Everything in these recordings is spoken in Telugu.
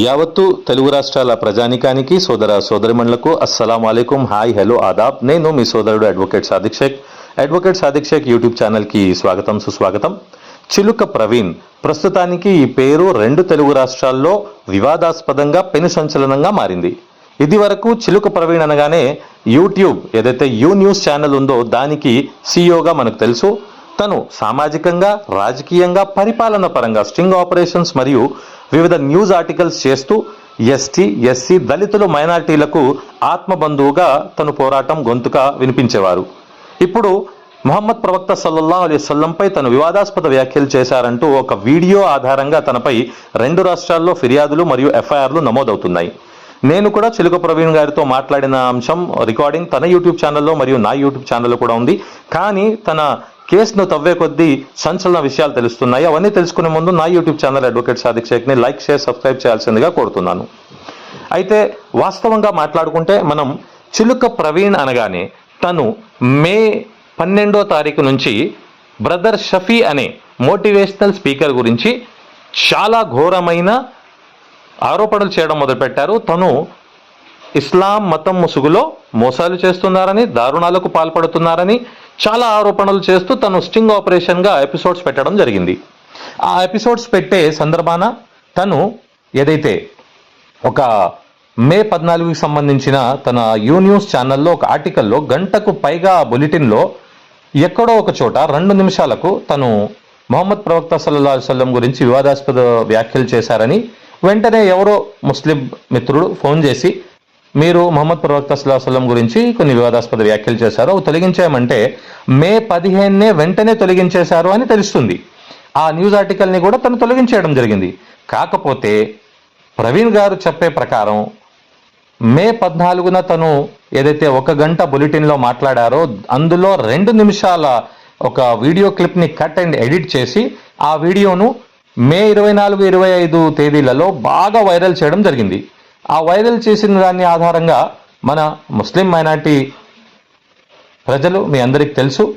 యావత్తు తెలుగు రాష్ట్రాల ప్రజానికానికి సోదర సోదరిమణులకు అస్సలం అయికం హాయ్ హలో ఆదాబ్. నేను మీ సోదరుడు advocate Sadiq Sheikh advocate Sadiq Sheikh YouTube ఛానల్కి స్వాగతం సుస్వాగతం. చిలుక ప్రవీణ్ ప్రస్తుతానికి ఈ పేరు రెండు తెలుగు రాష్ట్రాల్లో వివాదాస్పదంగా పెను సంచలనంగా మారింది. ఇది వరకు చిలుక ప్రవీణ్ అనగానే యూట్యూబ్ ఏదైతే యూ న్యూస్ ఛానల్ ఉందో దానికి సీఈఓగా మనకు తెలుసు. తను సామాజికంగా రాజకీయంగా పరిపాలన పరంగా స్ట్రింగ్ ఆపరేషన్స్ మరియు వివిధ న్యూస్ ఆర్టికల్స్ చేస్తూ ఎస్టీ ఎస్సీ దళితులు మైనారిటీలకు ఆత్మబంధువుగా తను పోరాటం గొంతుగా వినిపించేవారు. ఇప్పుడు మొహమ్మద్ ప్రవక్త సల్లల్లా అలీ సల్లంపై తను వివాదాస్పద వ్యాఖ్యలు చేశారంటూ ఒక వీడియో ఆధారంగా తనపై రెండు రాష్ట్రాల్లో ఫిర్యాదులు మరియు ఎఫ్ఐఆర్లు నమోదవుతున్నాయి. నేను కూడా చిలుక ప్రవీణ్ గారితో మాట్లాడిన అంశం రికార్డింగ్ తన యూట్యూబ్ ఛానల్లో మరియు నా యూట్యూబ్ ఛానల్లో కూడా ఉంది. కానీ తన కేసును తవ్వే కొద్దీ సంచలన విషయాలు తెలుస్తున్నాయి. అవన్నీ తెలుసుకునే ముందు నా యూట్యూబ్ ఛానల్ అడ్వకేట్ సాదిక్ షేక్ని లైక్ షేర్ సబ్స్క్రైబ్ చేయాల్సిందిగా కోరుతున్నాను. అయితే వాస్తవంగా మాట్లాడుకుంటే మనం చిలుక ప్రవీణ్ అనగానే తను మే పన్నెండో తారీఖు నుంచి బ్రదర్ షఫీ అనే మోటివేషనల్ స్పీకర్ గురించి చాలా ఘోరమైన ఆరోపణలు చేయడం మొదలుపెట్టారు. తను ఇస్లాం మతం ముసుగులో మోసాలు చేస్తున్నారని దారుణాలకు పాల్పడుతున్నారని చాలా ఆరోపణలు చేస్తూ తను స్టింగ్ ఆపరేషన్గా ఎపిసోడ్స్ పెట్టడం జరిగింది. ఆ ఎపిసోడ్స్ పెట్టే సందర్భాన తను ఏదైతే ఒక మే పద్నాలుగుకి సంబంధించిన తన యూ న్యూస్ ఛానల్లో ఒక ఆర్టికల్లో గంటకు పైగా బులెటిన్లో ఎక్కడో ఒక చోట రెండు నిమిషాలకు తను మొహమ్మద్ ప్రవక్త సల్లల్లాహు సల్లం గురించి వివాదాస్పద వ్యాఖ్యలు చేశారని వెంటనే ఎవరో ముస్లిం మిత్రుడు ఫోన్ చేసి మీరు మహమ్మద్ ప్రవక్త సల్లాహు గురించి కొన్ని వివాదాస్పద వ్యాఖ్యలు చేశారు. అవి తొలగించామంటే మే పదిహేనునే వెంటనే తొలగించేశారు అని తెలుస్తుంది. ఆ న్యూస్ ఆర్టికల్ని కూడా తను తొలగించేయడం జరిగింది. కాకపోతే ప్రవీణ్ గారు చెప్పే ప్రకారం మే పద్నాలుగున తను ఏదైతే ఒక గంట బులెటిన్లో మాట్లాడారో అందులో రెండు నిమిషాల ఒక వీడియో క్లిప్ని కట్ అండ్ ఎడిట్ చేసి ఆ వీడియోను మే ఇరవై నాలుగు ఇరవై ఐదు తేదీలలో బాగా వైరల్ చేయడం జరిగింది. ఆ వైరల్ చేసిన దాన్ని ఆధారంగా మన ముస్లిం మైనార్టీ ప్రజలు మీ అందరికి తెలుసు.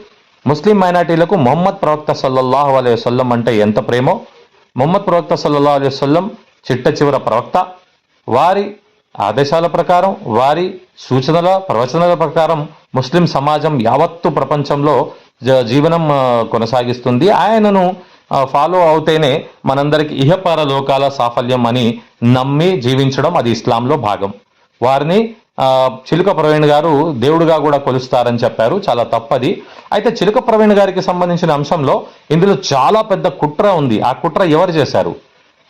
ముస్లిం మైనార్టీలకు మొహమ్మద్ ప్రవక్త సల్లల్లాహు అలైహి వసల్లం అంటే ఎంత ప్రేమో? మొహమ్మద్ ప్రవక్త సల్లల్లాహు అలైహి వసల్లం చిట్ట చివర ప్రవక్త. వారి ఆదేశాల ప్రకారం వారి సూచనల ప్రవచనాల ప్రకారం ముస్లిం సమాజం యావత్తు ప్రపంచంలో జ- జీవనం కొనసాగిస్తుంది. ఆయనను ఫాలో అవుతేనే మనందరికి ఇహపార లోకాల సాఫల్యం అని నమ్మి జీవించడం అది ఇస్లాంలో భాగం. వారిని చిలుక ప్రవీణ్ గారు దేవుడుగా కూడా కొలుస్తారని చెప్పారు. చాలా తప్పది. అయితే చిలుక ప్రవీణ్ గారికి సంబంధించిన అంశంలో ఇందులో చాలా పెద్ద కుట్ర ఉంది. ఆ కుట్ర ఎవరు చేశారు?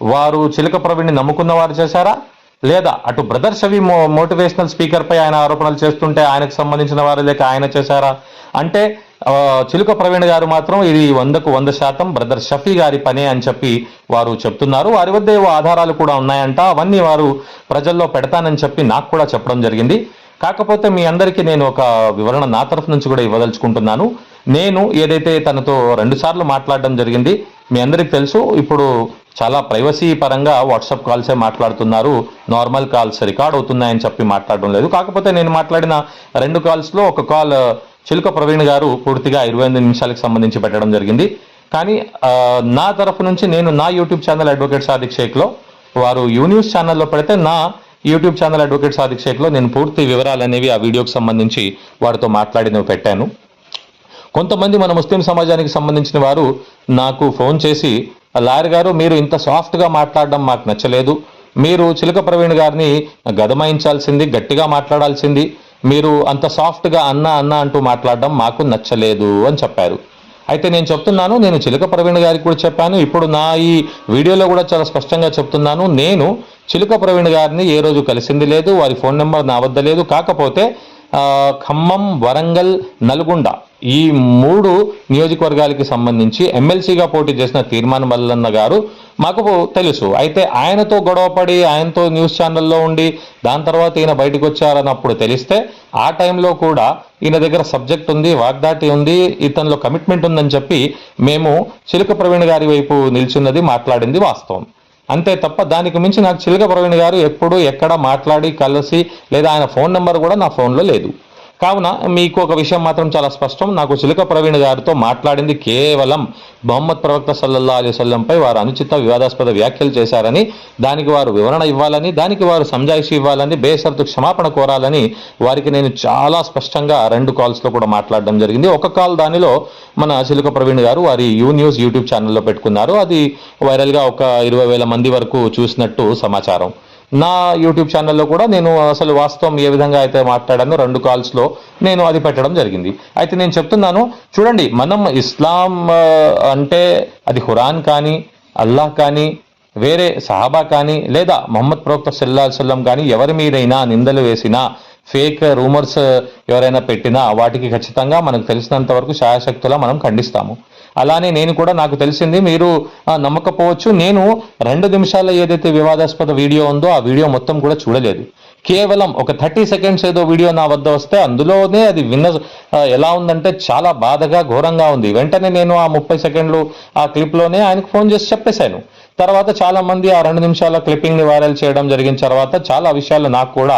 వారు చిలుక ప్రవీణ్ని నమ్ముకున్న వారు చేశారా? లేదా అటు బ్రదర్ షవి మో మోటివేషనల్ స్పీకర్ పై ఆయన ఆరోపణలు చేస్తుంటే ఆయనకు సంబంధించిన వారు లేక ఆయన చేశారా? అంటే చిలుక ప్రవీణ్ గారు మాత్రం ఇది వందకు వంద శాతం బ్రదర్ షఫీ గారి పనే అని చెప్పి వారు చెప్తున్నారు. వారి వద్ద ఏవో ఆధారాలు కూడా ఉన్నాయంట. అవన్నీ వారు ప్రజల్లో పెడతానని చెప్పి నాకు కూడా చెప్పడం జరిగింది. కాకపోతే మీ అందరికీ నేను ఒక వివరణ నా తరఫు నుంచి కూడా ఇవ్వదలుచుకుంటున్నాను. నేను ఏదైతే తనతో రెండు సార్లు మాట్లాడడం జరిగింది మీ అందరికి తెలుసు. ఇప్పుడు చాలా ప్రైవసీ పరంగా వాట్సాప్ కాల్సే మాట్లాడుతున్నారు. నార్మల్ కాల్స్ రికార్డ్ అవుతున్నాయని చెప్పి మాట్లాడడం లేదు. కాకపోతే నేను మాట్లాడిన రెండు కాల్స్లో ఒక కాల్ చిలుక ప్రవీణ్ గారు పూర్తిగా ఇరవై ఎనిమిది నిమిషాలకు సంబంధించి పెట్టడం జరిగింది. కానీ నా తరఫు నుంచి నేను నా యూట్యూబ్ ఛానల్ అడ్వకేట్ సాదిక్ షేక్లో వారు యూ న్యూస్ ఛానల్లో పెడితే నా యూట్యూబ్ ఛానల్ అడ్వకేట్ సాదిక్ షేక్లో నేను పూర్తి వివరాలు అనేవి ఆ వీడియోకి సంబంధించి వారితో మాట్లాడినవి పెట్టాను. కొంతమంది మన ముస్లిం సమాజానికి సంబంధించిన వారు నాకు ఫోన్ చేసి లాయర్ గారు మీరు ఇంత సాఫ్ట్గా మాట్లాడడం మాకు నచ్చలేదు. మీరు చిలుక ప్రవీణ్ గారిని గదమాయించాల్సింది గట్టిగా మాట్లాడాల్సింది మీరు అంత సాఫ్ట్గా అన్న అన్న అంటూ మాట్లాడడం మాకు నచ్చలేదు అని చెప్పారు. అయితే నేను చెప్తున్నాను నేను చిలక ప్రవీణ్ గారికి కూడా చెప్పాను. ఇప్పుడు నా ఈ వీడియోలో కూడా చాలా స్పష్టంగా చెప్తున్నాను. నేను చిలుక ప్రవీణ్ గారిని ఏ రోజు కలిసింది లేదు వారి ఫోన్ నెంబర్ నా వద్ద లేదు. కాకపోతే ఖమ్మం వరంగల్ నల్గొండ ఈ మూడు నియోజకవర్గాలకి సంబంధించి ఎమ్మెల్సీగా పోటీ చేసిన తీర్మాన మల్లన్న గారు మాకు తెలుసు. అయితే ఆయనతో గొడవపడి ఆయనతో న్యూస్ ఛానల్లో ఉండి దాని తర్వాత ఈయన బయటకు వచ్చారన్నప్పుడు తెలిస్తే ఆ టైంలో కూడా ఈయన దగ్గర సబ్జెక్ట్ ఉంది వాగ్దాటి ఉంది ఇతనిలో కమిట్మెంట్ ఉందని చెప్పి మేము చిలుక ప్రవీణ్ గారి వైపు నిల్చున్నది మాట్లాడింది వాస్తవం. అంతే తప్ప దానికి మించి నాకు చిలుక ప్రవీణ్ గారు ఎప్పుడు ఎక్కడ మాట్లాడి కలిసి లేదా ఆయన ఫోన్ నెంబర్ కూడా నా ఫోన్లో లేదు. కావున మీకు ఒక విషయం మాత్రం చాలా స్పష్టం. నాకు చిలుక ప్రవీణ్ గారితో మాట్లాడింది కేవలం మొహమ్మద్ ప్రవక్త సల్లల్లా అలీ సల్లంపై వారు అనుచిత వివాదాస్పద వ్యాఖ్యలు చేశారని దానికి వారు వివరణ ఇవ్వాలని దానికి వారు సంజాయిషి ఇవ్వాలని బేసరతు క్షమాపణ కోరాలని వారికి నేను చాలా స్పష్టంగా రెండు కాల్స్లో కూడా మాట్లాడడం జరిగింది. ఒక కాల్ దానిలో మన చిలుక ప్రవీణ్ గారు వారి యూ న్యూస్ యూట్యూబ్ ఛానల్లో పెట్టుకున్నారు. అది వైరల్గా ఒక ఇరవై వేల మంది వరకు చూసినట్టు సమాచారం. నా యూట్యూబ్ ఛానల్లో కూడా నేను అసలు వాస్తవం ఏ విధంగా అయితే మాట్లాడానో రెండు కాల్స్లో నేను అది పెట్టడం జరిగింది. అయితే నేను చెప్తున్నాను చూడండి మనం ఇస్లాం అంటే అది ఖురాన్ కానీ అల్లాహ్ కానీ వేరే సహాబా కానీ లేదా మొహమ్మద్ ప్రవక్త సల్లా సల్లం కానీ ఎవరి మీదైనా నిందలు వేసినా ఫేక్ రూమర్స్ ఎవరైనా పెట్టినా వాటికి ఖచ్చితంగా మనకు తెలిసినంత వరకు శాయశక్తులా మనం ఖండిస్తాము. అలానే నేను కూడా నాకు తెలిసింది మీరు నమ్మకపోవచ్చు. నేను రెండు నిమిషాల ఏదైతే వివాదాస్పద వీడియో ఉందో ఆ వీడియో మొత్తం కూడా చూడలేదు. కేవలం ఒక థర్టీ సెకండ్స్ ఏదో వీడియో నా వద్ద వస్తే అందులోనే అది విన్న ఎలా ఉందంటే చాలా బాధగా ఘోరంగా ఉంది. వెంటనే నేను ఆ ముప్పై సెకండ్లు ఆ క్లిప్లోనే ఆయనకు ఫోన్ చేసి చెప్పేశాను. తర్వాత చాలా మంది ఆ రెండు నిమిషాల క్లిప్పింగ్ని వైరల్ చేయడం జరిగిన తర్వాత చాలా విషయాలు నాకు కూడా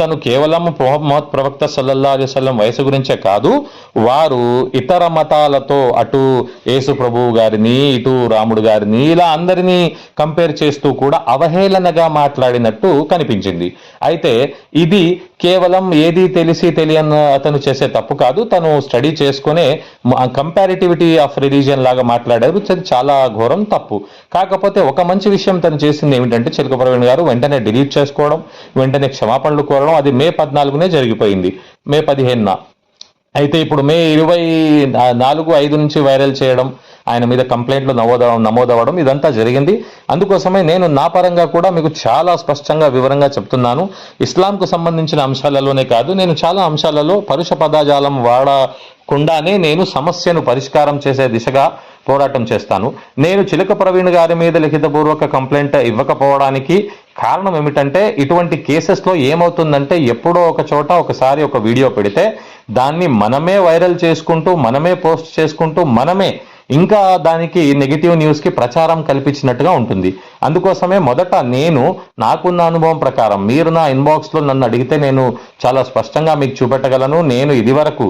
తను కేవలం మొహమ్మద్ ప్రవక్త సల్లల్లా అలైవల్లం వయసు గురించే కాదు వారు ఇతర మతాలతో అటు యేసు ప్రభువు గారిని ఇటు రాముడు గారిని ఇలా అందరినీ కంపేర్ చేస్తూ కూడా అవహేళనగా మాట్లాడినట్టు కనిపించింది. అయితే ఇది కేవలం ఏది తెలిసి తెలియని అతను చేసే తప్పు కాదు. తను స్టడీ చేసుకునే కంపారిటివిటీ ఆఫ్ రిలీజియన్ లాగా మాట్లాడారు. అది చాలా ఘోరం తప్పు. కాకపోతే ఒక మంచి విషయం తను చేసింది ఏమిటంటే చిలక ప్రవీణ్ గారు వెంటనే డిలీట్ చేసుకోవడం వెంటనే క్షమాపణలు కోరడం. అది మే పద్నాలుగునే జరిగిపోయింది. మే పదిహేనున. అయితే ఇప్పుడు మే ఇరవై నాలుగు ఐదు నుంచి వైరల్ చేయడం ఆయన మీద కంప్లైంట్లు నమోద నమోదవడం ఇదంతా జరిగింది. అందుకోసమే నేను నా పరంగా కూడా మీకు చాలా స్పష్టంగా వివరంగా చెప్తున్నాను. ఇస్లాంకు సంబంధించిన అంశాలలోనే కాదు నేను చాలా అంశాలలో పరుష పదాజాలం వాడకుండానే నేను సమస్యను పరిష్కారం చేసే దిశగా పోరాటం చేస్తాను. నేను చిలక ప్రవీణ్ గారి మీద లిఖితపూర్వక కంప్లైంట్ ఇవ్వకపోవడానికి కారణం ఏమిటంటే ఇటువంటి కేసెస్లో ఏమవుతుందంటే ఎప్పుడో ఒక చోట ఒకసారి ఒక వీడియో పెడితే దాన్ని మనమే వైరల్ చేసుకుంటూ మనమే పోస్ట్ చేసుకుంటూ మనమే ఇంకా దానికి నెగిటివ్ న్యూస్కి ప్రచారం కల్పించినట్టుగా ఉంటుంది. అందుకోసమే మొదట నేను నాకున్న అనుభవం ప్రకారం మీరు నా ఇన్బాక్స్లో నన్ను అడిగితే నేను చాలా స్పష్టంగా మీకు చూపెట్టగలను. నేను ఇదివరకు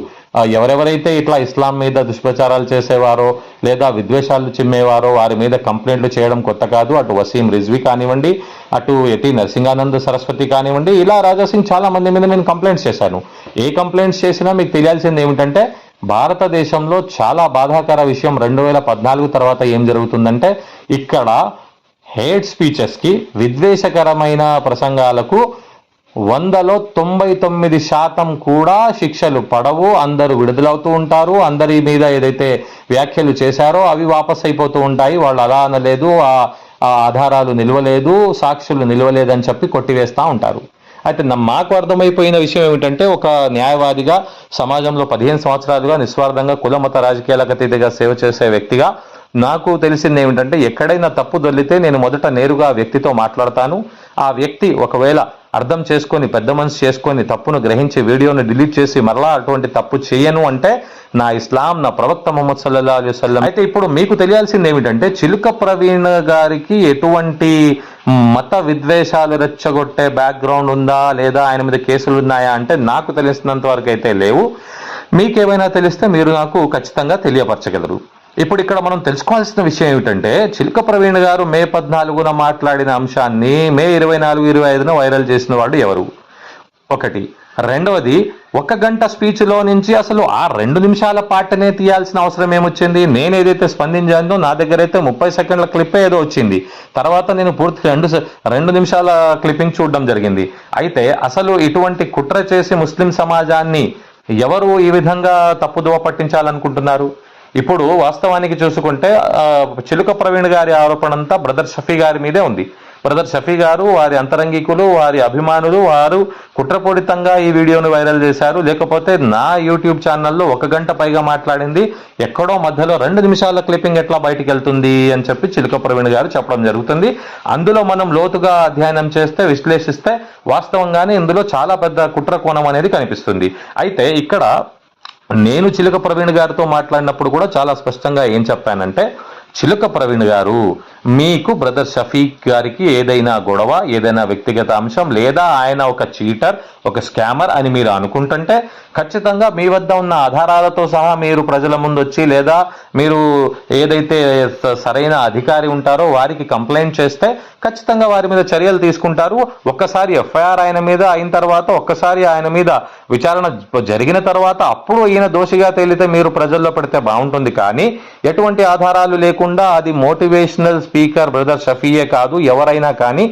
ఎవరెవరైతే ఇట్లా ఇస్లాం మీద దుష్ప్రచారాలు చేసేవారో లేదా విద్వేషాలు చిమ్మేవారో వారి మీద కంప్లైంట్లు చేయడం కొత్త కాదు. అటు వసీం రిజ్వి కానివ్వండి అటు ఎటి నరసింహానంద సరస్వతి కానివ్వండి ఇలా రాజాసింగ్ చాలా మంది మీద నేను కంప్లైంట్స్ చేశాను. ఏ కంప్లైంట్స్ చేసినా మీకు తెలియాల్సింది ఏమిటంటే భారతదేశంలో చాలా బాధాకర విషయం రెండు వేల పద్నాలుగు తర్వాత ఏం జరుగుతుందంటే ఇక్కడ హేట్ స్పీచెస్కి విద్వేషకరమైన ప్రసంగాలకు వందలో తొంభై తొమ్మిది శాతం కూడా శిక్షలు పడవు అందరూ విడుదలవుతూ ఉంటారు అందరి మీద ఏదైతే వ్యాఖ్యలు చేశారో అవి వాపస్ అయిపోతూ ఉంటాయి వాళ్ళు అలా అనలేదు ఆ ఆధారాలు నిలవలేదు సాక్షులు నిలవలేదని చెప్పి కొట్టివేస్తూ ఉంటారు. అయితే నా- మాకు అర్థమైపోయిన విషయం ఏమిటంటే ఒక న్యాయవాదిగా సమాజంలో పదిహేను సంవత్సరాలుగా నిస్వార్థంగా కుల మత రాజకీయాలకు అతీతిగా సేవ చేసే వ్యక్తిగా నాకు తెలిసింది ఏమిటంటే ఎక్కడైనా తప్పు దొల్లితే నేను మొదట నేరుగా ఆ వ్యక్తితో మాట్లాడతాను. ఆ వ్యక్తి ఒకవేళ అర్థం చేసుకొని పెద్ద మనసు చేసుకొని తప్పును గ్రహించి వీడియోను డిలీట్ చేసి మరలా అటువంటి తప్పు చేయను అంటే నా ఇస్లాం నా ప్రవక్త మొహమ్మద్ సల్లా అలీ వసల్లం. అయితే ఇప్పుడు మీకు తెలియాల్సింది ఏమిటంటే చిలుక ప్రవీణ్ గారికి ఎటువంటి మత విద్వేషాలు రెచ్చగొట్టే బ్యాక్గ్రౌండ్ ఉందా లేదా ఆయన మీద కేసులు ఉన్నాయా అంటే నాకు తెలిసినంత వరకు అయితే లేవు. మీకేమైనా తెలిస్తే మీరు నాకు ఖచ్చితంగా తెలియపరచగలరు. ఇప్పుడు ఇక్కడ మనం తెలుసుకోవాల్సిన విషయం ఏమిటంటే చిలుక ప్రవీణ్ గారు మే పద్నాలుగున మాట్లాడిన అంశాన్ని మే ఇరవై నాలుగు ఇరవై ఐదున వైరల్ చేసిన వాడు ఎవరు? ఒకటి రెండవది ఒక గంట స్పీచ్లో నుంచి అసలు ఆ రెండు నిమిషాల పాటనే తీయాల్సిన అవసరం ఏమొచ్చింది? నేను ఏదైతే స్పందించానో నా దగ్గర అయితే ముప్పై సెకండ్ల క్లిప్ ఏదో వచ్చింది. తర్వాత నేను పూర్తి రెండు రెండు నిమిషాల క్లిప్పింగ్ చూడడం జరిగింది. అయితే అసలు ఇటువంటి కుట్ర చేసి ముస్లిం సమాజాన్ని ఎవరు ఈ విధంగా తప్పుదోవ పట్టించాలనుకుంటున్నారు? ఇప్పుడు వాస్తవానికి చూసుకుంటే చిలుక ప్రవీణ్ గారి ఆరోపణ అంతా బ్రదర్ షఫీ గారి మీదే ఉంది. బ్రదర్ షఫీ గారు వారి అంతరంగికులు వారి అభిమానులు వారు కుట్రపూరితంగా ఈ వీడియోను వైరల్ చేశారు. లేకపోతే నా యూట్యూబ్ ఛానల్లో ఒక గంట పైగా మాట్లాడింది. ఎక్కడో మధ్యలో రెండు నిమిషాల క్లిప్పింగ్ ఎట్లా బయటికి వెళ్తుంది అని చెప్పి చిలుక ప్రవీణ్ గారు చెప్పడం జరుగుతుంది. అందులో మనం లోతుగా అధ్యయనం చేస్తే విశ్లేషిస్తే వాస్తవంగానే ఇందులో చాలా పెద్ద కుట్ర కోణం అనేది కనిపిస్తుంది. అయితే ఇక్కడ నేను చిలుక ప్రవీణ్ గారితో మాట్లాడినప్పుడు కూడా చాలా స్పష్టంగా ఏం చెప్పానంటే చిలుక ప్రవీణ్ గారు మీకు బ్రదర్ షఫీక్ గారికి ఏదైనా గొడవ ఏదైనా వ్యక్తిగత అంశం లేదా ఆయన ఒక చీటర్ ఒక స్కామర్ అని మీరు అనుకుంటుంటే ఖచ్చితంగా మీ వద్ద ఉన్న ఆధారాలతో సహా మీరు ప్రజల ముందు వచ్చి లేదా మీరు ఏదైతే స- సరైన అధికారి ఉంటారో వారికి కంప్లైంట్ చేస్తే ఖచ్చితంగా వారి మీద చర్యలు తీసుకుంటారు. ఒక్కసారి ఎఫ్ఐఆర్ ఆయన మీద అయిన తర్వాత ఒక్కసారి ఆయన మీద విచారణ జరిగిన తర్వాత అప్పుడు ఈయన దోషిగా తేలితే మీరు ప్రజల్లో పడితే బాగుంటుంది. కానీ ఎటువంటి ఆధారాలు లేకుండా అది మోటివేషనల్ స్పీకర్ బ్రదర్ షఫీయే కాదు ఎవరైనా కానీ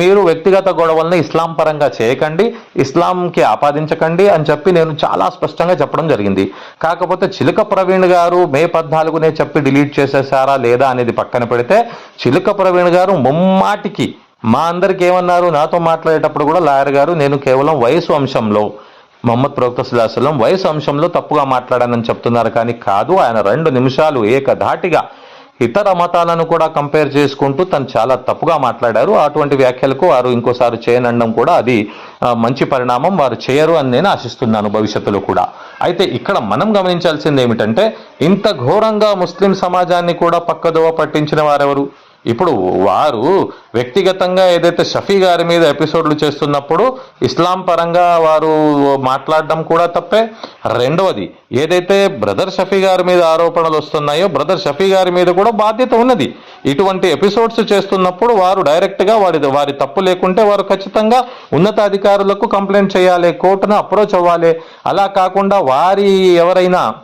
మీరు వ్యక్తిగత గొడవల్ని ఇస్లాం పరంగా చేయకండి ఇస్లాంకి ఆపాదించకండి అని చెప్పి నేను చాలా స్పష్టంగా చెప్పడం జరిగింది. కాకపోతే చిలుక ప్రవీణ్ గారు మే పద్నాలుగునే చెప్పి డిలీట్ చేసేసారా లేదా అనేది పక్కన పెడితే చిలుక ప్రవీణ్ గారు ముమ్మాటికి మా అందరికి ఏమన్నారు? నాతో మాట్లాడేటప్పుడు కూడా లాయర్ గారు నేను కేవలం వయసు అంశంలో మహమ్మద్ ప్రవక్త సుల్లాహం వయసు అంశంలో తప్పుగా మాట్లాడానని చెప్తున్నారు. కానీ కాదు ఆయన రెండు నిమిషాలు ఏకధాటిగా ఇతర మతాలను కూడా కంపేర్ చేసుకుంటూ తను చాలా తప్పుగా మాట్లాడారు. అటువంటి వ్యాఖ్యలకు వారు ఇంకోసారి చేయనండం కూడా అది మంచి పరిణామం వారు చేయరు అని నేను ఆశిస్తున్నాను భవిష్యత్తులో కూడా. అయితే ఇక్కడ మనం గమనించాల్సింది ఏమిటంటే ఇంత ఘోరంగా ముస్లిం సమాజాన్ని కూడా పక్కదోవ పట్టించిన వారెవరు? ఇప్పుడు వారు వ్యక్తిగతంగా ఏదైతే షఫీ గారి మీద ఎపిసోడ్లు చేస్తున్నప్పుడు ఇస్లాం పరంగా వారు మాట్లాడడం కూడా తప్పే. రెండవది ఏదైతే బ్రదర్ షఫీ గారి మీద ఆరోపణలు వస్తున్నాయో బ్రదర్ షఫీ గారి మీద కూడా బాధ్యత ఉన్నది. ఇటువంటి ఎపిసోడ్స్ చేస్తున్నప్పుడు వారు డైరెక్ట్గా వారి వారి తప్పు లేకుంటే వారు ఖచ్చితంగా ఉన్నతాధికారులకు కంప్లైంట్ చేయాలి కోర్టును అప్రోచ్ అవ్వాలి. అలా కాకుండా వారి ఎవరైనా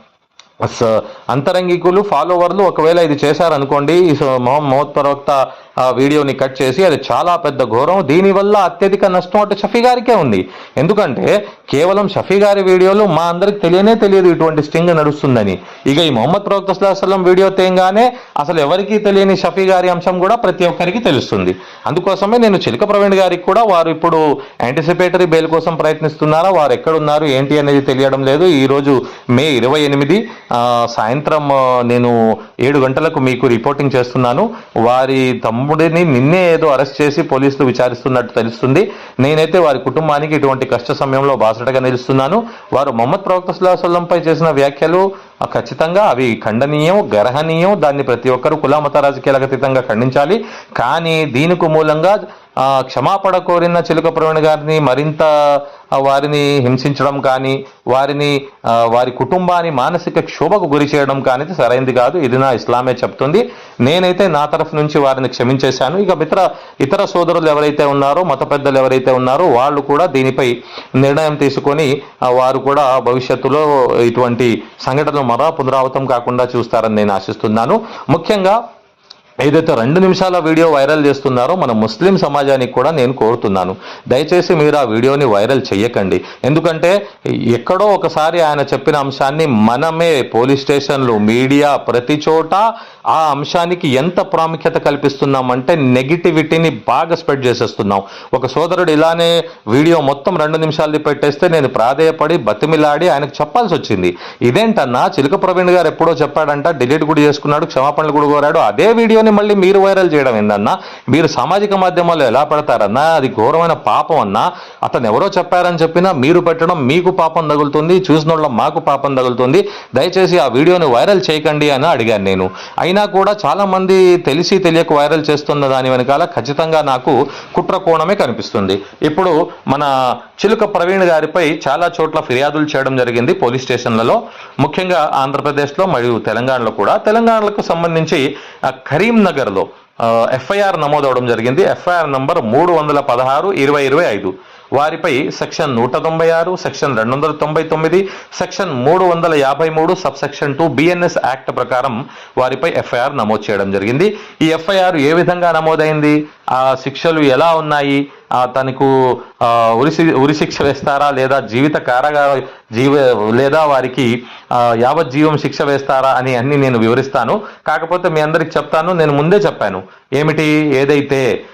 అంతరంగికులు ఫాలోవర్లు ఒకవేళ ఇది చేశారనుకోండి ఈ స- ప్రవక్త ఆ వీడియోని కట్ చేసి అది చాలా పెద్ద ఘోరం. దీనివల్ల అత్యధిక నష్టం అటు షఫీ గారికే ఉంది. ఎందుకంటే కేవలం షఫీ గారి వీడియోలు మా అందరికి తెలియనే తెలియదు ఇటువంటి స్టింగ్ నడుస్తుందని. ఇక ఈ మొహమ్మద్ ప్రవక్త సల్లాహం వీడియో తేగానే అసలు ఎవరికీ తెలియని షఫీ గారి అంశం కూడా ప్రతి ఒక్కరికి తెలుస్తుంది. అందుకోసమే నేను చిలక ప్రవీణ్ గారికి కూడా వారు ఇప్పుడు యాంటిసిపేటరీ బెయిల్ కోసం ప్రయత్నిస్తున్నారా వారు ఎక్కడున్నారు ఏంటి అనేది తెలియడం లేదు. ఈరోజు మే ఇరవై ఎనిమిది సాయంత్రం నేను ఏడు గంటలకు మీకు రిపోర్టింగ్ చేస్తున్నాను. వారి తమ్ముడిని నిన్నే ఏదో అరెస్ట్ చేసి పోలీసులు విచారిస్తున్నట్టు తెలుస్తుంది. నేనైతే వారి కుటుంబానికి ఇటువంటి కష్ట సమయంలో బాసటగా నిలుస్తున్నాను. వారు మొహమ్మద్ ప్రవక్త సుల్లాహంపై చేసిన వ్యాఖ్యలు ఖచ్చితంగా అవి ఖండనీయం గర్హనీయం. దాన్ని ప్రతి ఒక్కరూ కుల మత రాజకీయాలకు అతీతంగా ఖండించాలి. కానీ దీనికి మూలంగా క్షమాపణ కోరిన చిలుక ప్రవీణ్ గారిని మరింత వారిని హింసించడం కానీ వారిని వారి కుటుంబాన్ని మానసిక క్షోభకు గురి చేయడం కానీ సరైంది కాదు. ఇది నా ఇస్లామే చెప్తుంది. నేనైతే నా తరఫు నుంచి వారిని క్షమించేశాను. ఇక ఇతర ఇతర సోదరులు ఎవరైతే ఉన్నారో మత పెద్దలు ఎవరైతే ఉన్నారో వాళ్ళు కూడా దీనిపై నిర్ణయం తీసుకొని వారు కూడా భవిష్యత్తులో ఇటువంటి సంఘటనలు మరో పునరావృతం కాకుండా చూస్తారని నేను ఆశిస్తున్నాను. ముఖ్యంగా ఏదైతే రెండు నిమిషాల వీడియో వైరల్ చేస్తున్నారో మన ముస్లిం సమాజానికి కూడా నేను కోరుతున్నాను. దయచేసి మీరు ఆ వీడియోని వైరల్ చెయ్యకండి. ఎందుకంటే ఎక్కడో ఒకసారి ఆయన చెప్పిన అంశాన్ని మనమే పోలీస్ స్టేషన్లు మీడియా ప్రతి చోట ఆ అంశానికి ఎంత ప్రాముఖ్యత కల్పిస్తున్నామంటే నెగిటివిటీని బాగా స్ప్రెడ్ చేసేస్తున్నాం. ఒక సోదరుడు ఇలానే వీడియో మొత్తం రెండు నిమిషాలది పెట్టేస్తే నేను ప్రాధేయపడి బతిమిలాడి ఆయనకు చెప్పాల్సి వచ్చింది. ఇదేంటన్నా చిలుక ప్రవీణ్ గారు ఎప్పుడో చెప్పాడంట డిలీట్ కూడా చేసుకున్నాడు క్షమాపణలు కూడా కోరాడు అదే వీడియోని మళ్ళీ మీరు వైరల్ చేయడం ఏందన్నా? మీరు సామాజిక మాధ్యమాల్లో ఎలా పెడతారన్నా? అది ఘోరమైన పాపం అన్నా? అతను ఎవరో చెప్పారని చెప్పినా మీరు పెట్టడం మీకు పాపం తగులుతుంది చూసిన మాకు పాపం తగులుతుంది. దయచేసి ఆ వీడియోని వైరల్ చేయకండి అని అడిగాను నేను. అయినా కూడా చాలా మంది తెలిసి తెలియక వైరల్ చేస్తున్న దాని వెనకాల ఖచ్చితంగా నాకు కుట్ర కోణమే కనిపిస్తుంది. ఇప్పుడు మన చిలుక ప్రవీణ్ గారిపై చాలా చోట్ల ఫిర్యాదులు చేయడం జరిగింది పోలీస్ స్టేషన్లలో. ముఖ్యంగా ఆంధ్రప్రదేశ్లో మరియు తెలంగాణలో కూడా. తెలంగాణలకు సంబంధించి కరీం కరీంనగర్లో ఎఫ్ఐఆర్ నమోదవడం జరిగింది. ఎఫ్ఐఆర్ నంబర్ మూడు వందల పదహారు ఇరవై ఇరవై ఐదు. వారిపై సెక్షన్ నూట తొంభై ఆరు సెక్షన్ రెండు వందల తొంభై తొమ్మిది సెక్షన్ మూడు వందల యాభై మూడు sub section two BNS act ప్రకారం వారిపై ఎఫ్ఐఆర్ నమోదు చేయడం జరిగింది. ఈ ఎఫ్ఐఆర్ ఏ విధంగా నమోదైంది? ఆ శిక్షలు ఎలా ఉన్నాయి? తనకు ఉరిశి ఉరి శి- ఉరి శిక్ష వేస్తారా లేదా జీవిత కారాగార జీవ లేదా వారికి యావజ్జీవం శిక్ష వేస్తారా అని అన్ని నేను వివరిస్తాను. కాకపోతే మీ అందరికి చెప్తాను నేను ముందే చెప్పాను. ఏమిటి? ఏదైతే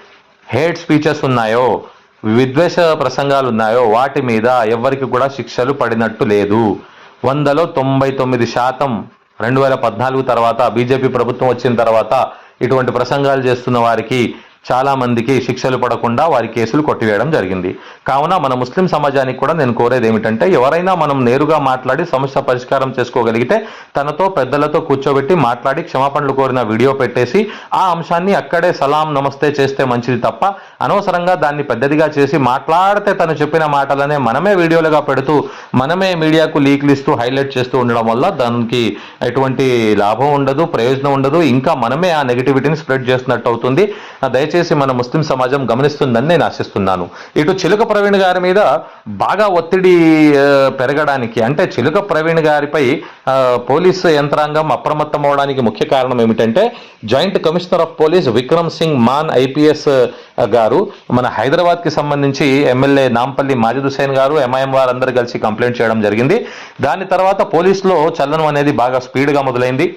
హేట్ స్పీచెస్ ఉన్నాయో విద్వేష ప్రసంగాలు ఉన్నాయో వాటి మీద ఎవరికి కూడా శిక్షలు పడినట్టు లేదు. వందలో తొంభై తొమ్మిది శాతం రెండు వేల పద్నాలుగు తర్వాత బీజేపీ ప్రభుత్వం వచ్చిన తర్వాత ఇటువంటి ప్రసంగాలు చేస్తున్న వారికి చాలా మందికి శిక్షలు పడకుండా వారి కేసులు కొట్టివేయడం జరిగింది. కావున మన ముస్లిం సమాజానికి కూడా నేను కోరేది ఏమిటంటే ఎవరైనా మనం నేరుగా మాట్లాడి సమస్య పరిష్కారం చేసుకోగలిగితే తనతో పెద్దలతో కూర్చోబెట్టి మాట్లాడి క్షమాపణలు కోరిన వీడియో పెట్టేసి ఆ అంశాన్ని అక్కడే సలాం నమస్తే చేస్తే మంచిది తప్ప అనవసరంగా దాన్ని పెద్దదిగా చేసి మాట్లాడితే తను చెప్పిన మాటలనే మనమే వీడియోలుగా పెడుతూ మనమే మీడియాకు లీక్లు ఇస్తూ హైలైట్ చేస్తూ ఉండడం వల్ల దానికి ఎటువంటి లాభం ఉండదు ప్రయోజనం ఉండదు ఇంకా మనమే ఆ నెగిటివిటీని స్ప్రెడ్ చేస్తున్నట్టు అవుతుంది. దయచేసి దయచేసి మన ముస్లిం సమాజం గమనిస్తుందని నేను ఆశిస్తున్నాను. ఇటు చిలుక ప్రవీణ్ గారి మీద బాగా ఒత్తిడి పెరగడానికి అంటే చిలుక ప్రవీణ్ గారిపై పోలీసు యంత్రాంగం అప్రమత్తం అవడానికి ముఖ్య కారణం ఏమిటంటే joint commissioner of police Vikram Singh Mann IPS గారు మన హైదరాబాద్కి సంబంధించి ఎమ్మెల్యే నాంపల్లి మాజిద్ హుసేన్ గారు ఎంఐఎం వారందరూ కలిసి కంప్లైంట్ చేయడం జరిగింది. దాని తర్వాత పోలీసులో చలనం అనేది బాగా స్పీడ్గా మొదలైంది.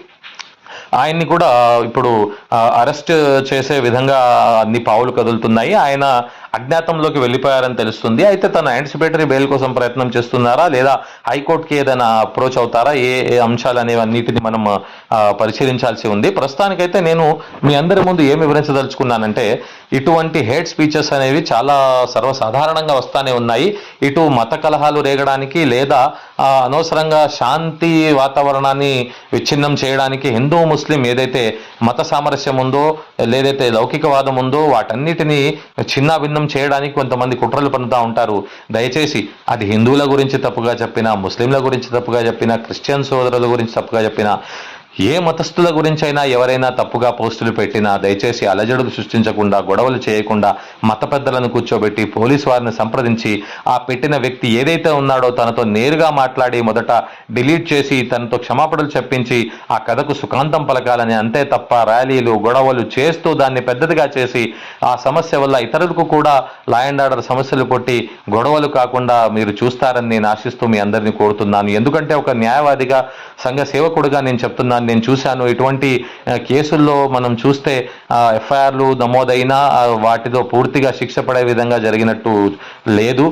ఆయన్ని కూడా ఇప్పుడు అరెస్ట్ చేసే విధంగా అన్ని పావులు కదులుతున్నాయి. ఆయన అజ్ఞాతంలోకి వెళ్ళిపోయారని తెలుస్తుంది. అయితే తన యాంటిసిపేటరీ బెయిల్ కోసం ప్రయత్నం చేస్తున్నారా? లేదా హైకోర్టుకి ఏదైనా అప్రోచ్ అవుతారా? ఏ ఏ అంశాలు అనేవి అన్నిటిని మనం పరిశీలించాల్సి ఉంది. ప్రస్తుతానికైతే నేను మీ అందరి ముందు ఏమి వివరించదలుచుకున్నానంటే ఇటువంటి హేట్ స్పీచెస్ అనేవి చాలా సర్వసాధారణంగా వస్తానే ఉన్నాయి. ఇటు మత కలహాలు రేగడానికి లేదా అనవసరంగా శాంతి వాతావరణాన్ని విచ్ఛిన్నం చేయడానికి హిందూ ముస్లిం ఏదైతే మత సామరస్యం ఉందో లేదైతే లౌకికవాదం ఉందో వాటన్నిటిని చిన్నాభిన్నం చేయడానికి కొంతమంది కుట్రలు పన్నుతా ఉంటారు. దయచేసి అది హిందువుల గురించి తప్పుగా చెప్పినా ముస్లింల గురించి తప్పుగా చెప్పినా క్రిస్టియన్ సోదరుల గురించి తప్పుగా చెప్పినా ఏ మతస్థుల గురించైనా ఎవరైనా తప్పుగా పోస్టులు పెట్టినా దయచేసి అలజడులు సృష్టించకుండా గొడవలు చేయకుండా మత పెద్దలను కూర్చోబెట్టి పోలీసు వారిని సంప్రదించి ఆ పెట్టిన వ్యక్తి ఏదైతే ఉన్నాడో తనతో నేరుగా మాట్లాడి మొదట డిలీట్ చేసి తనతో క్షమాపణలు చెప్పించి ఆ కథకు సుఖాంతం పలకాలని అంతే తప్ప ర్యాలీలు గొడవలు చేస్తూ దాన్ని పెద్దదిగా చేసి ఆ సమస్య వల్ల ఇతరులకు కూడా లా అండ్ ఆర్డర్ సమస్యలు కొట్టి గొడవలు కాకుండా మీరు చూస్తారని నేను ఆశిస్తూ మీ అందరినీ కోరుతున్నాను. ఎందుకంటే ఒక న్యాయవాదిగా సంఘ సేవకుడుగా నేను చెప్తున్నాను. నేను చూశాను. ఇటువంటి కేసుల్లో మనం చూస్తే ఎఫ్ఐఆర్లు నమోదైనా వాటితో పూర్తిగా శిక్ష పడే విధంగా జరిగినట్టు లేదు.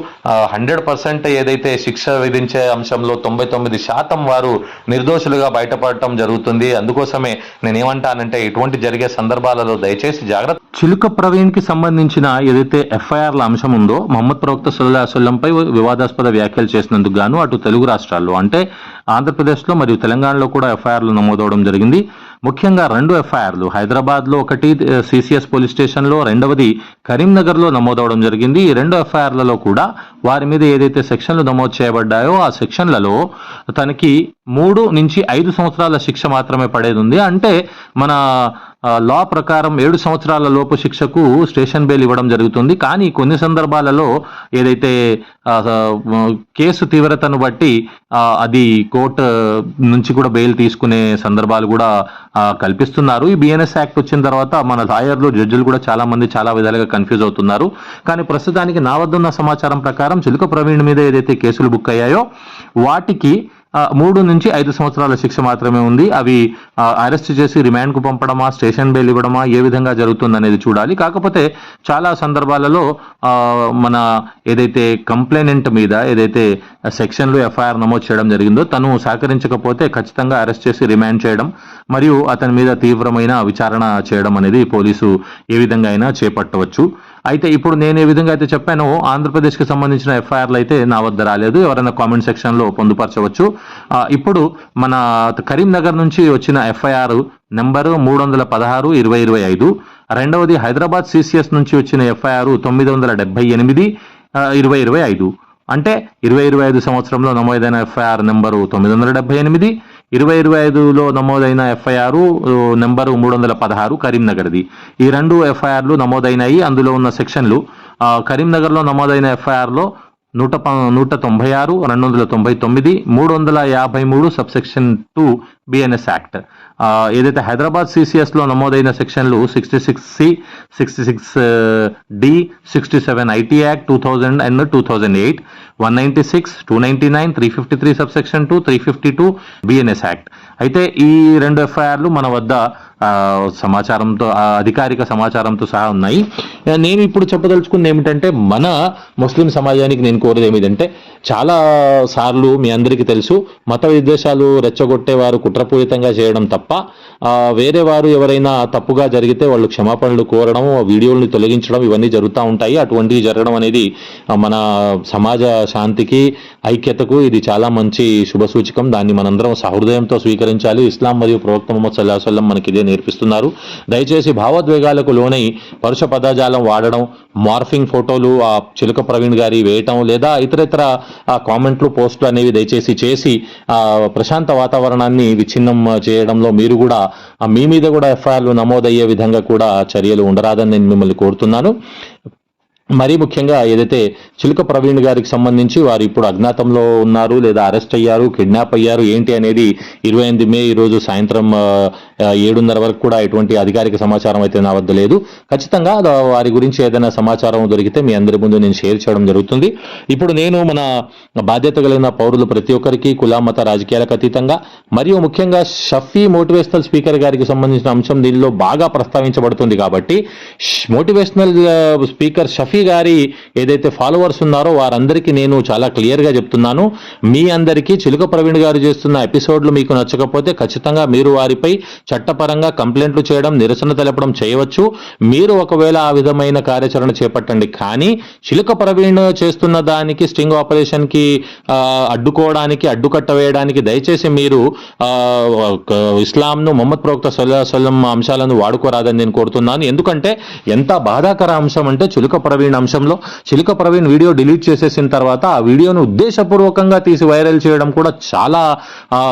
హండ్రెడ్ పర్సెంట్ ఏదైతే శిక్ష విధించే అంశంలో తొంభై తొమ్మిది శాతం వారు నిర్దోషులుగా బయటపడటం జరుగుతుంది. అందుకోసమే నేనేమంటానంటే ఇటువంటి జరిగే సందర్భాలలో దయచేసి జాగ్రత్త చిలుక ప్రవీణ్కి సంబంధించిన ఏదైతే ఎఫ్ఐఆర్ల అంశం ఉందో మహమ్మద్ ప్రవక్త సల్లా వివాదాస్పద వ్యాఖ్యలు చేసినందుకు గాను అటు తెలుగు రాష్ట్రాల్లో. అంటే ఆంధ్రప్రదేశ్లో మరియు తెలంగాణలో కూడా ఎఫ్ఐఆర్లు నమోదవడం జరిగింది. ముఖ్యంగా రెండు ఎఫ్ఐఆర్లు. హైదరాబాద్లో ఒకటి సిసిఎస్ పోలీస్ స్టేషన్లో రెండవది కరీంనగర్లో నమోదవడం జరిగింది. ఈ రెండు ఎఫ్ఐఆర్లలో కూడా వారి మీద ఏదైతే సెక్షన్లు నమోదు చేయబడ్డాయో ఆ సెక్షన్లలో తనకి మూడు నుంచి ఐదు సంవత్సరాల శిక్ష మాత్రమే పడేది ఉంది. అంటే మన లా ప్రకారం ఏడు సంవత్సరాల లోపు శిక్షకు స్టేషన్ బెయిల్ ఇవ్వడం జరుగుతుంది. కానీ కొన్ని సందర్భాలలో ఏదైతే కేసు తీవ్రతను బట్టి అది కోర్టు నుంచి కూడా బెయిల్ తీసుకునే సందర్భాలు కూడా కల్పిస్తున్నారు. ఈ బిఎన్ఎస్ యాక్ట్ వచ్చిన తర్వాత మన లాయర్లు జడ్జిలు కూడా చాలా మంది చాలా విధాలుగా కన్ఫ్యూజ్ అవుతున్నారు. కానీ ప్రస్తుతానికి నా వద్ద ఉన్న సమాచారం ప్రకారం చిలుక ప్రవీణ్ మీద ఏదైతే కేసులు బుక్ అయ్యాయో వాటికి మూడు నుంచి ఐదు సంవత్సరాల శిక్ష మాత్రమే ఉంది. అవి అరెస్ట్ చేసి రిమాండ్కు పంపడమా స్టేషన్ బెయిల్ ఇవ్వడమా ఏ విధంగా జరుగుతుంది అనేది చూడాలి. కాకపోతే చాలా సందర్భాలలో మన ఏదైతే కంప్లైనెంట్ మీద ఏదైతే సెక్షన్లు ఎఫ్ఐఆర్ నమోదు చేయడం జరిగిందో తను సహకరించకపోతే ఖచ్చితంగా అరెస్ట్ చేసి రిమాండ్ చేయడం మరియు అతని మీద తీవ్రమైన విచారణ చేయడం అనేది పోలీసు ఏ విధంగా అయినా చేపట్టవచ్చు. అయితే ఇప్పుడు నేను ఏ విధంగా అయితే చెప్పానో ఆంధ్రప్రదేశ్కి సంబంధించిన ఎఫ్ఐఆర్లు అయితే నా వద్ద రాలేదు. ఎవరైనా కామెంట్ సెక్షన్లో పొందుపరచవచ్చు. ఇప్పుడు మన కరీంనగర్ నుంచి వచ్చిన ఎఫ్ఐఆర్ నెంబరు మూడు వందల పదహారు ఇరవై ఇరవై ఐదు. రెండవది హైదరాబాద్ సిసిఎస్ నుంచి వచ్చిన ఎఫ్ఐఆర్ తొమ్మిది వందల డెబ్బై ఎనిమిది ఇరవై ఇరవై ఐదు. అంటే ఇరవై ఇరవై ఐదు సంవత్సరంలో నమోదైన ఎఫ్ఐఆర్ నెంబరు తొమ్మిది వందల డెబ్బై ఎనిమిది. ఇరవై ఇరవై ఐదులో నమోదైన ఎఫ్ఐఆర్ నెంబరు మూడు వందల పదహారు కరీంనగర్ది. ఈ రెండు ఎఫ్ఐఆర్లు నమోదైనాయి. అందులో ఉన్న సెక్షన్లు కరీంనగర్లో నమోదైన ఎఫ్ఐఆర్లో నూట ప నూట తొంభై ఆరు రెండు వందల తొంభై తొమ్మిది మూడు వందల యాభై మూడు సబ్సెక్షన్ టూ బిఎన్ఎస్ యాక్ట్ ఏదైతే హైదరాబాద్ సిసిఎస్లో నమోదైన సెక్షన్లు sixty six C sixty six D sixty seven IT act two thousand and two thousand eight one ninety six two ninety nine three fifty three sub section two three fifty two BNS act అయితే ఈ రెండు ఎఫ్ఐఆర్లు మన వద్ద సమాచారంతో అధికారిక సమాచారంతో సహా ఉన్నాయి. నేను ఇప్పుడు చెప్పదలుచుకుంది ఏమిటంటే మన ముస్లిం సమాజానికి నేను కోరేది ఏమిటంటే చాలా సార్లు మీ అందరికీ తెలుసు మత విద్వేషాలు రెచ్చగొట్టేవారు కుటుంబ కుట్రపూరితంగా చేయడం తప్ప వేరే వారు ఎవరైనా తప్పుగా జరిగితే వాళ్ళు క్షమాపణలు కోరడం ఆ వీడియోలను తొలగించడం ఇవన్నీ జరుగుతూ ఉంటాయి. అటువంటివి జరగడం అనేది మన సమాజ శాంతికి ఐక్యతకు ఇది చాలా మంచి శుభ సూచకం దాన్ని మనందరం సహృదయంతో స్వీకరించాలి. ఇస్లాం మరియు ప్రవక్త ముహమ్మద్ సల్లాహ్ మనకి ఇదే నేర్పిస్తున్నారు. దయచేసి భావోద్వేగాలకు లోనై పరుష పదజాలం వాడడం మార్ఫింగ్ ఫోటోలు ఆ చిలుక ప్రవీణ్ గారి వేయటం లేదా ఇతరితర కామెంట్లు పోస్టులు అనేవి దయచేసి చేసి ప్రశాంత వాతావరణాన్ని విచ్ఛిన్నం చేయడంలో మీరు కూడా ఆ మీ మీద కూడా ఎఫ్ఐఆర్లు నమోదయ్యే విధంగా కూడా చర్యలు ఉండరాదని నేను మిమ్మల్ని కోరుతున్నాను. మరీ ముఖ్యంగా ఏదైతే చిలుక ప్రవీణ్ గారికి సంబంధించి వారు ఇప్పుడు అజ్ఞాతంలో ఉన్నారు లేదా అరెస్ట్ అయ్యారు కిడ్నాప్ అయ్యారు ఏంటి అనేది ఇరవై ఎనిమిది మే ఈరోజు సాయంత్రం ఏడున్నర వరకు కూడా ఎటువంటి అధికారిక సమాచారం అయితే నా వద్ద లేదు. ఖచ్చితంగా వారి గురించి ఏదైనా సమాచారం దొరికితే మీ అందరి ముందు నేను షేర్ చేయడం జరుగుతుంది. ఇప్పుడు నేను మన బాధ్యత కలిగిన పౌరులు ప్రతి ఒక్కరికి కులామత రాజకీయాలకు అతీతంగా మరియు ముఖ్యంగా షఫీ మోటివేషనల్ స్పీకర్ గారికి సంబంధించిన అంశం దీనిలో బాగా ప్రస్తావించబడుతుంది కాబట్టి మోటివేషనల్ స్పీకర్ షఫీ గారి ఏదైతే ఫాలోవర్స్ ఉన్నారో వారందరికీ నేను చాలా క్లియర్గా చెప్తున్నాను. మీ అందరికీ చిలుక ప్రవీణ్ గారు చేస్తున్న ఎపిసోడ్లు మీకు నచ్చకపోతే ఖచ్చితంగా మీరు వారిపై చట్టపరంగా కంప్లైంట్లు చేయడం నిరసన తెలపడం చేయవచ్చు. మీరు ఒకవేళ ఆ విధమైన కార్యాచరణ చేపట్టండి. కానీ చిలుక ప్రవీణ్ చేస్తున్న దానికి స్టింగ్ ఆపరేషన్కి అడ్డుకోవడానికి అడ్డుకట్ట వేయడానికి దయచేసి మీరు ఇస్లాంను మొహమ్మద్ ప్రవక్త సల్లా సల్లం అంశాలను వాడుకోరాదని నేను కోరుతున్నాను. ఎందుకంటే ఎంత బాధాకర అంశం అంటే చిలుక ప్రవీణ్ అంశంలో చిలుక ప్రవీణ్ వీడియో డిలీట్ చేసేసిన తర్వాత ఆ వీడియోను ఉద్దేశపూర్వకంగా తీసి వైరల్ చేయడం కూడా చాలా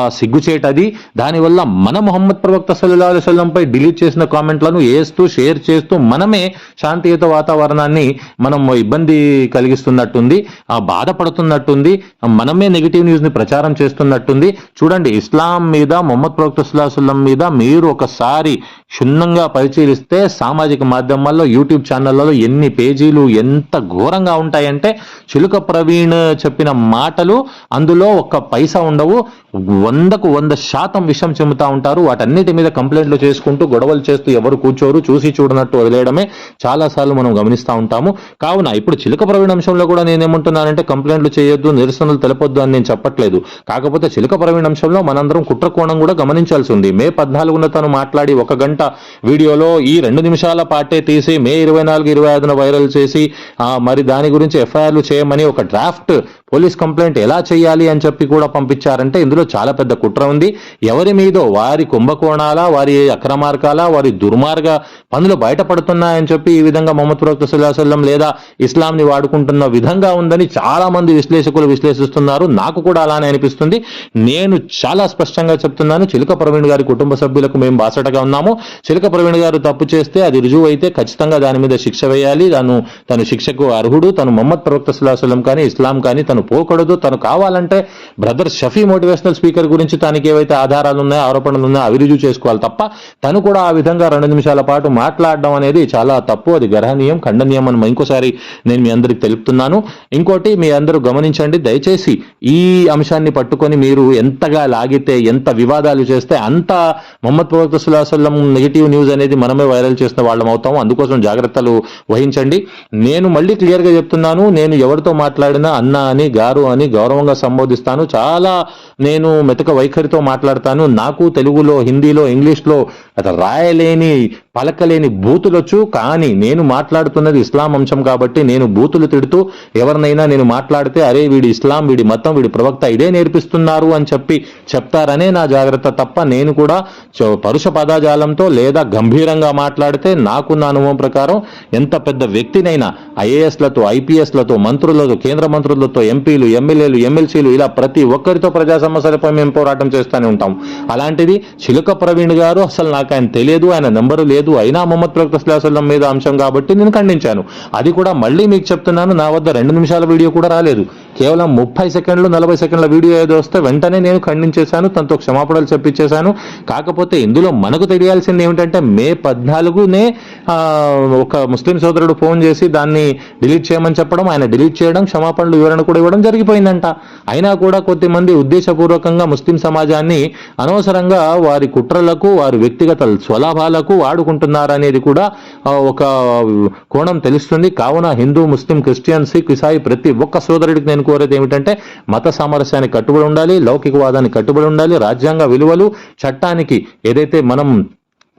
సిగ్గుచేటది. దానివల్ల మన మొహమ్మద్ ప్రవక్త సల్లా పై డిలీట్ చేసిన కామెంట్లను వేస్తూ షేర్ చేస్తూ మనమే శాంతియుత వాతావరణాన్ని మనం ఇబ్బంది కలిగిస్తున్నట్టుంది బాధపడుతున్నట్టుంది మనమే నెగిటివ్ న్యూస్ని ప్రచారం చేస్తున్నట్టుంది. చూడండి ఇస్లాం మీద మొహమ్మద్ ప్రవక్త సుల్లాహం మీద మీరు ఒకసారి క్షుణ్ణంగా పరిశీలిస్తే సామాజిక మాధ్యమాల్లో యూట్యూబ్ ఛానళ్ళలో ఎన్ని పేజీలు ఎంత ఘోరంగా ఉంటాయంటే చిలుక ప్రవీణ్ చెప్పిన మాటలు అందులో ఒక్క పైసా ఉండవు. వందకు వంద శాతం విషం చెమ్ముతా ఉంటారు. వాటన్నిటి మీద కంప్లైంట్లు చేసుకుంటూ గొడవలు చేస్తూ ఎవరు కూర్చోరు చూసి చూడనట్టు వదిలేయడమే చాలాసార్లు మనం గమనిస్తూ ఉంటాము. కావున ఇప్పుడు చిలుక ప్రవీణ్ అంశంలో కూడా నేనేమంటున్నానంటే కంప్లైంట్లు చేయొద్దు నిరసనలు తెలపొద్దు అని నేను చెప్పట్లేదు. కాకపోతే చిలుక ప్రవీణ్ అంశంలో మనందరం కుట్ర కోణం కూడా గమనించాల్సి ఉంది. మే పద్నాలుగున తను మాట్లాడి ఒక గంట వీడియోలో ఈ రెండు నిమిషాల పాటే తీసి మే ఇరవై నాలుగు ఇరవై ఐదున వైరల్ చేసి మరి దాని గురించి ఎఫ్ఐఆర్లు చేయమని ఒక డ్రాఫ్ట్ పోలీస్ కంప్లైంట్ ఎలా చేయాలి అని చెప్పి కూడా పంపించారంటే ఇందులో చాలా పెద్ద కుట్ర ఉంది. ఎవరి మీదో వారి కుంభకోణాల వారి అక్రమార్గాల వారి దుర్మార్గ పనులు బయటపడుతున్నాయని చెప్పి ఈ విధంగా మొహమ్మద్ ప్రవక్త సల్లాహం లేదా ఇస్లాంని వాడుకుంటున్న విధంగా ఉందని చాలా మంది విశ్లేషకులు విశ్లేషిస్తున్నారు. నాకు కూడా అలానే అనిపిస్తుంది. నేను చాలా స్పష్టంగా చెప్తున్నాను. చిలుక ప్రవీణ్ గారి కుటుంబ సభ్యులకు మేము బాసటగా ఉన్నాము. చిలుక ప్రవీణ్ గారు తప్పు చేస్తే అది రుజువు అయితే ఖచ్చితంగా దాని మీద శిక్ష వేయాలి. తను తను శిక్షకు అర్హుడు. తను మొహమ్మద్ ప్రవక్త సుల్లాహం కానీ ఇస్లాం కానీ తను పోకూడదు. తను కావాలంటే బ్రదర్ షఫీ మోటివేషనల్ స్పీకర్ గురించి తనకి ఏవైతే ఆధారాలు ఉన్నాయో ఆరోపణలు ఉన్నాయో అవి రుజువు చేసుకోవాలి తప్ప తను కూడా ఆ విధంగా రెండు నిమిషాల పాటు మాట్లాడడం అనేది చాలా తప్పు. అది గ్రహణీయం ఖండనీయం అని ఇంకోసారి నేను మీ అందరికి తెలుపుతున్నాను. ఇంకోటి మీ అందరూ గమనించండి దయచేసి ఈ అంశాన్ని పట్టుకొని మీరు ఎంతగా లాగితే ఎంత వివాదాలు చేస్తే అంత మొహమ్మద్ ప్రవక్త సుల్లాహం నెగిటివ్ న్యూస్ అనేది మనమే వైరల్ చేసిన వాళ్ళం అవుతాము అందుకోసం జాగ్రత్తలు వహించండి. నేను మళ్ళీ క్లియర్గా చెప్తున్నాను నేను ఎవరితో మాట్లాడినా అన్న అని గారు అని గౌరవంగా సంబోధిస్తాను. చాలా నేను మెతక వైఖరితో మాట్లాడతాను. నాకు తెలుగులో హిందీలో ఇంగ్లీష్లో అసలు రాయలేని పలకలేని బూతులొచ్చు కానీ నేను మాట్లాడుతున్నది ఇస్లాం అంశం కాబట్టి నేను బూతులు తిడుతూ ఎవరినైనా నేను మాట్లాడితే అరే వీడి ఇస్లాం వీడి మతం వీడి ప్రవక్త ఇదే నేర్పిస్తున్నారు అని చెప్పి చెప్తారనే నా జాగ్రత్త తప్ప నేను కూడా పరుష పదాజాలంతో లేదా గంభీరంగా మాట్లాడితే నాకున్న అనుభవం ప్రకారం ఎంత పెద్ద వ్యక్తినైనా ఐఏఎస్లతో ఐపీఎస్లతో మంత్రులతో కేంద్ర మంత్రులతో ఎంపీలు ఎమ్మెల్యేలు ఎమ్మెల్సీలు ఇలా ప్రతి ఒక్కరితో ప్రజా సమస్యలపై మేము పోరాటం చేస్తూనే ఉంటాం. అలాంటిది చిలుక ప్రవీణ్ గారు అసలు నాకు ఆయన తెలియదు ఆయన నెంబరు లేదు అయినా మొహమ్మద్ ప్రవక్త సల్లాహం మీద అంశం కాబట్టి నేను ఖండించాను. అది కూడా మళ్ళీ మీకు చెప్తున్నాను నా వద్ద రెండు నిమిషాల వీడియో కూడా రాలేదు. కేవలం ముప్పై సెకండ్లు నలభై సెకండ్ల వీడియో ఏదో వస్తే వెంటనే నేను ఖండించేశాను తనతో క్షమాపణలు చెప్పించేశాను. కాకపోతే ఇందులో మనకు తెలియాల్సింది ఏమిటంటే మే పద్నాలుగునే ఆ, ఒక ముస్లిం సోదరుడు ఫోన్ చేసి దాన్ని డిలీట్ చేయమని చెప్పడం ఆయన డిలీట్ చేయడం క్షమాపణలు వివరణ కూడా ఇవ్వడం జరిగిపోయిందంట. అయినా కూడా కొద్దిమంది ఉద్దేశపూర్వకంగా ముస్లిం సమాజాన్ని అనవసరంగా వారి కుట్రలకు వారి వ్యక్తిగత స్వలాభాలకు చేసుకుంటున్నారనేది కూడా ఒక కోణం తెలుస్తుంది. కావున హిందూ ముస్లిం క్రిస్టియన్ సిక్ ఇసాయి ప్రతి ఒక్క సోదరుడికి నేను కోరేది ఏమిటంటే మత సామరస్యానికి కట్టుబడి ఉండాలి లౌకికవాదానికి కట్టుబడి ఉండాలి రాజ్యాంగ విలువలు చట్టానికి ఏదైతే మనం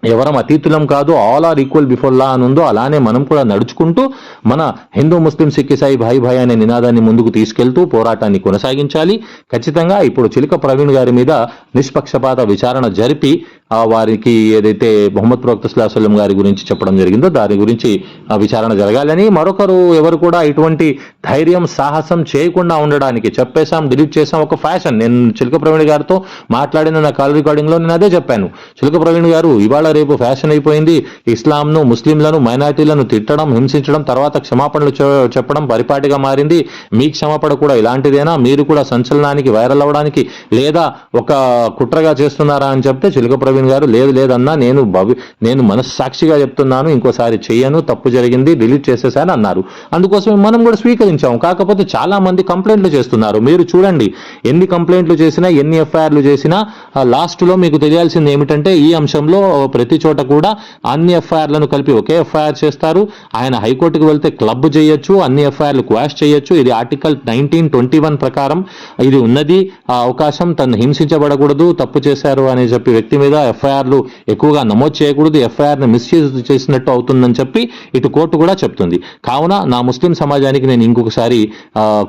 ఎవరం అతీతులం కాదు all are equal before law అని ఉందో అలానే మనం కూడా నడుచుకుంటూ మన హిందూ ముస్లిం సిక్ ఇసాయి భాయి భాయ్ అనే నినాదాన్ని ముందుకు తీసుకెళ్తూ పోరాటాన్ని కొనసాగించాలి. ఖచ్చితంగా ఇప్పుడు చిలుక ప్రవీణ్ గారి మీద నిష్పక్షపాత విచారణ జరిపి వారికి ఏదైతే మొహమ్మద్ ప్రవక్త సుల్లాహం గారి గురించి చెప్పడం జరిగిందో దాని గురించి విచారణ జరగాలని మరొకరు ఎవరు కూడా ఇటువంటి ధైర్యం సాహసం చేయకుండా ఉండడానికి చెప్పేశాం డిలీట్ చేసాం ఒక ఫ్యాషన్. నేను చిలుక ప్రవీణ్ గారితో మాట్లాడిన నా కాల్ రికార్డింగ్లో నేను అదే చెప్పాను. చిలుక ప్రవీణ్ గారు ఇవాళ రేపు ఫ్యాషన్ అయిపోయింది. ఇస్లాంను ముస్లింలను మైనార్టీలను తిట్టడం హింసించడం తర్వాత క్షమాపణలు చెప్పడం పరిపాటిగా మారింది. మీ క్షమాపణ కూడా ఇలాంటిదేనా? మీరు కూడా సంచలనానికి వైరల్ అవ్వడానికి లేదా ఒక కుట్రగా చేస్తున్నారా అని చెప్తే చిలుక ప్రవీణ్ గారు లేదు లేదన్నా నేను భవి నేను మనస్సాక్షిగా చెప్తున్నాను ఇంకోసారి చెయ్యను తప్పు జరిగింది డిలీట్ చేసేసాను అన్నారు. అందుకోసం మనం కూడా స్వీకరించాం కాకపోతే చాలా మంది కంప్లైంట్లు చేస్తున్నారు. మీరు చూడండి ఎన్ని కంప్లైంట్లు చేసినా ఎన్ని ఎఫ్ఐఆర్లు చేసినా లాస్ట్లో మీకు తెలియాల్సింది ఏమిటంటే ఈ అంశంలో ప్రతి చోట కూడా అన్ని ఎఫ్ఐఆర్లను కలిపి ఒకే ఎఫ్ఐఆర్ చేస్తారు. ఆయన హైకోర్టుకు వెళ్తే క్లబ్ చేయొచ్చు అన్ని ఎఫ్ఐఆర్లు క్వాష్ చేయొచ్చు. ఇది ఆర్టికల్ నైన్టీన్ ట్వంటీ వన్ ప్రకారం ఇది ఉన్నది. ఆ అవకాశం తను హింసించబడకూడదు తప్పు చేశారు అని చెప్పి వ్యక్తి మీద ఎఫ్ఐఆర్లు ఎక్కువగా నమోదు చేయకూడదు. ఎఫ్ఐఆర్ని మిస్యూజ్ చేసినట్టు అవుతుందని చెప్పి ఇటు కోర్టు కూడా చెప్తుంది. కావున నా ముస్లిం సమాజానికి నేను ఇంకొకసారి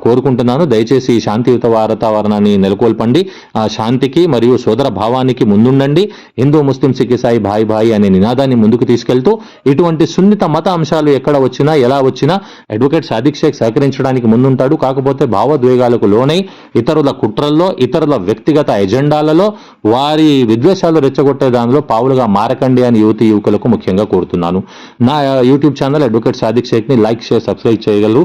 కోరుకుంటున్నాను. దయచేసి శాంతియుత వాతావరణాన్ని నెలకొల్పండి. శాంతికి మరియు సోదర భావానికి ముందుండండి. హిందూ ముస్లిం సిక్ ఇసాయి భాయ్ భాయ్ అనే నినాదాన్ని ముందుకు తీసుకెళ్తూ ఇటువంటి సున్నిత మత అంశాలు ఎక్కడ వచ్చినా ఎలా వచ్చినా అడ్వకేట్ సాదిక్ షేక్ సహకరించడానికి ముందుంటాడు. కాకపోతే భావోద్వేగాలకు లోనై ఇతరుల కుట్రల్లో ఇతరుల వ్యక్తిగత ఎజెండాలలో వారి విద్వేషాలు రెచ్చగొట్టే దానిలో పావులుగా మారకండి అని యువతి యువకులకు ముఖ్యంగా కోరుతున్నాను. నా యూట్యూబ్ ఛానల్ అడ్వకేట్ సాదిక్ షేక్ని లైక్ షేర్ సబ్స్క్రైబ్ చేయగలరు.